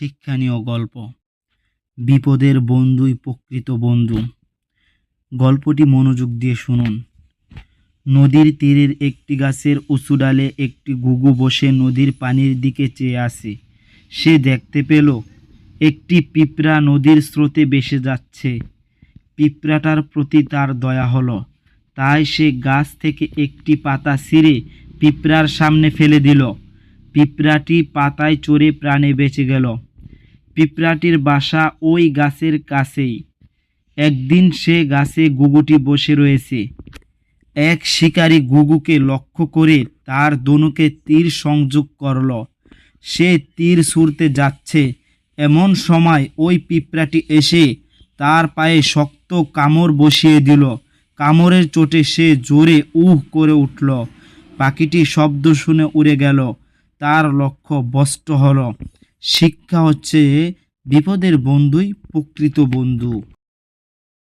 শিক্ষণীয় গল্প। বিপদের বন্ধুই প্রকৃত বন্ধু। গল্পটি মনোযোগ দিয়ে শুনুন। নদীর তীরের একটি গাছের উঁচু ডালে একটি ঘুঘু বসে নদীর পানির দিকে চেয়ে আসে সে দেখতে পেল, একটি পিঁপড়া নদীর স্রোতে ভেসে যাচ্ছে। পিঁপড়াটার প্রতি তার দয়া হলো। তাই সে গাছ থেকে একটি পাতা ছিঁড়ে পিঁপড়ার সামনে ফেলে দিল। পিঁপড়াটি পাতায় চড়ে প্রাণে বেঁচে গেল। পিঁপড়াটির বাসা ওই গাছের কাছেই। একদিন সে গাছে গুগুটি বসে রয়েছে। এক শিকারী গুগুকে লক্ষ্য করে তার দনুকে তীর সংযোগ করল। সে তীর ছুঁড়তে যাচ্ছে। এমন সময় ওই পিঁপড়াটি এসে তার পায়ে শক্ত কামড় বসিয়ে দিল। কামড়ের চোটে সে জোরে উহ করে উঠল। পাখিটি শব্দ শুনে উড়ে গেল। তার লক্ষ্য বষ্ট হলো। শিক্ষা হচ্ছে বিপদের বন্ধুই প্রকৃত বন্ধু।